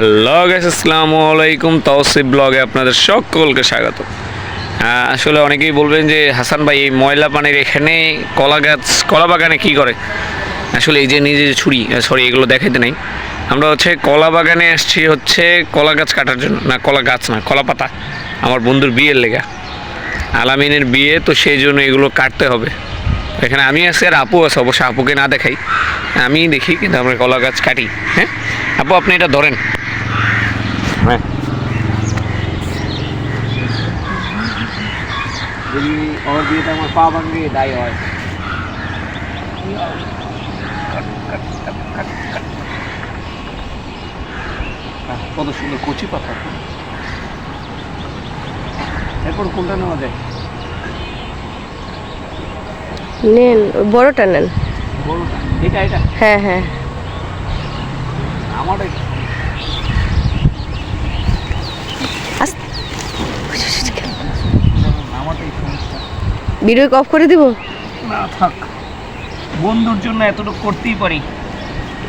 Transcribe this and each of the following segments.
Hello guys আসসালামু আলাইকুম। তৌসিফ ব্লগে আপনাদের সকলকে স্বাগত। আসলে অনেকেই বলবেন যে, হাসান ভাই, এই ময়লা পানির এখানে কলা গাছ, কলা বাগানে কী করে? আসলে এই যে নিজে যে ছুরি সরি এগুলো দেখাইতে নেই। আমরা হচ্ছে কলা বাগানে আসছি হচ্ছে কলা গাছ কাটার জন্য। না, কলা গাছ না, কলা পাতা। আমার বন্ধুর বিয়ের লেগা। আলামিনের বিয়ে, তো সেই জন্য এগুলো কাটতে হবে। এখানে আমি আছি আর আপু আছে, অবশ্য আপুকে না দেখাই। আমি দেখি, কিন্তু আমরা কলা গাছ কাটি। হ্যাঁ? আপু, আপনি এটা ধরেন। হ্যাঁ যদি আমার বিয়েতে আমার পা দায় হয়। কত সুন্দর কচি পাতা। এরপর কোনটা নেওয়া যায়? নেন ওই বড়টা নেন। বড়টা। এটা এটা? হ্যাঁ হ্যাঁ। আমার ভিডিও অফ করে দিব? না থাক। বন্ধুর জন্য এতটুকু করতেই পারি।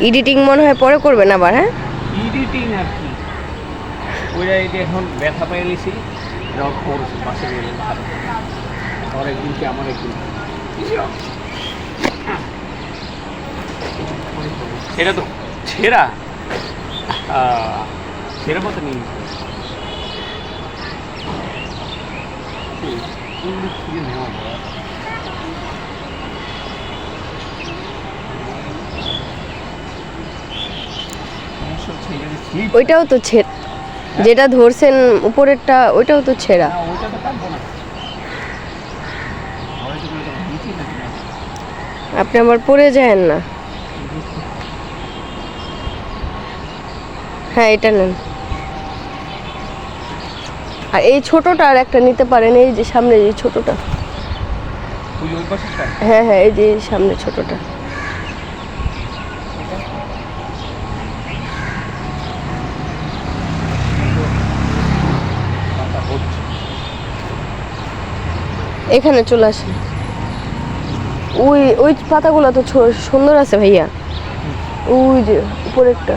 এডিটিং মনে হয় পরে করবেন আবার হ্যাঁ? এডিটিং আর কি। ওইটা এই যে এখন ব্যথা পেয়ে গেছি যাওয়ার করছে পাশে গেলে আমার একদিন কি আমার একদিন। এটা তো ছেঁড়া। ছেঁড়া মতো নেই কোন দিক থেকে নেওয়া যায়? ওইটাও তো ছে যেটা ধরছেন উপরেরটা ওইটাও তো ছেঁড়া না। আপনি আবার পড়ে যায়েন না হ্যাঁ এটা নেন আর এই ছোটটা আর একটা নিতে পারেন এই যে সামনে এই ছোটটা? হ্যাঁ হ্যাঁ এই যে সামনে ছোটটা। এখানে চলে আসেন। ওই ওই পাতাগুলো তো সুন্দর আছে ভাইয়া। ওই যে উপরেরটা।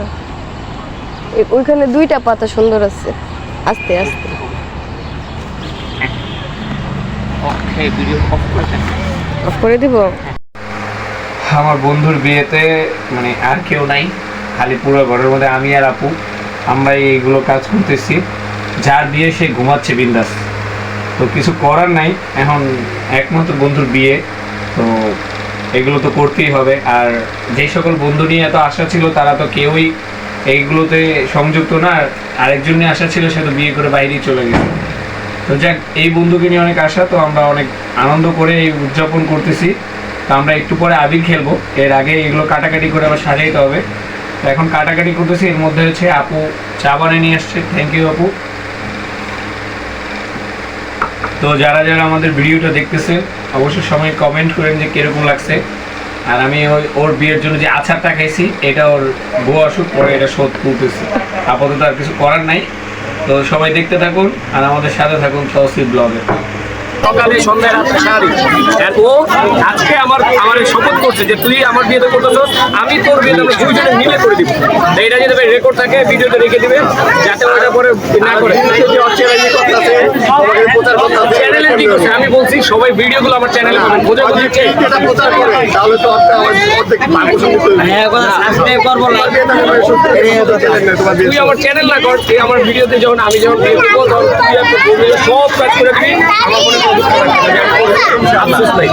ওইখানে দুইটা পাতা সুন্দর আছে। আস্তে আস্তে। Video off করে দেন। অফ করে দিব? আমার বন্ধুর বিয়েতে মানে আর কেউ নাই খালি পুরো ঘরের মধ্যে আমি আর আপু। আমরা এইগুলো কাজ করতেছি। যার বিয়ে সে ঘুমাচ্ছে বিন্দাস। তো কিছু করার নাই এখন একমাত্র বন্ধুর বিয়ে। তো এগুলো তো করতেই হবে। আর যেই সকল বন্ধু নিয়ে এত আশা ছিল তারা তো কেউই এইগুলোতে সংযুক্ত না। আর আরেকজন নিয়ে আশা ছিল সে তো বিয়ে করে বাইরেই চলে গেছে। তো যাক, এই বন্ধুকে নিয়ে অনেক আশা, তো আমরা অনেক আনন্দ করে এই উদযাপন করতেছি। তো আমরা একটু পরে আবির খেলব। এর আগে এগুলো কাটাকাটি করে আবার সাজাইতে হবে। তো এখন কাটাকাটি করতেছি, এর মধ্যে হচ্ছে আপু চা বানিয়ে নিয়ে আসছে। থ্যাংক ইউ আপু। তো যারা যারা আমাদের ভিডিওটা দেখতেছেন, অবশ্যই সবাই কমেন্ট করেন যে কীরকম লাগছে। আর আমি ওই ওর বিয়ের জন্য যে আচারটা খাইছি, এটা ওর বউ আসুক, পরে এটা শোধ তুলতেছি। আপাতত আর কিছু করার নাই। তো সবাই দেখতে থাকুন আর আমাদের সাথে থাকুন তহসিল ব্লগে। সকালে সন্ধ্যায় রাত্রে আর ও আজকে আমার আমার শপথ করছে যে তুই আমার বিয়েতে করতেছ আমি তোর বিয়েতে আমরা দুইজনে মিলে করে দিব। তো এটা যদি রেকর্ড থাকে ভিডিওতে রেখে দিবে যাতে ওটা পরে না করে। চ্যানেলে কি করছে আমি বলছি সবাই ভিডিওগুলো আমার চ্যানেলে বোঝা যাচ্ছে প্রচার করে তাহলে তো আপনি অর্ধেক মানুষ তুই আমার চ্যানেল না কর তুই আমার ভিডিওতে যখন আমি যখন করব সব কাজ করে দিবি। আমার মনে করব আফসোস নাই!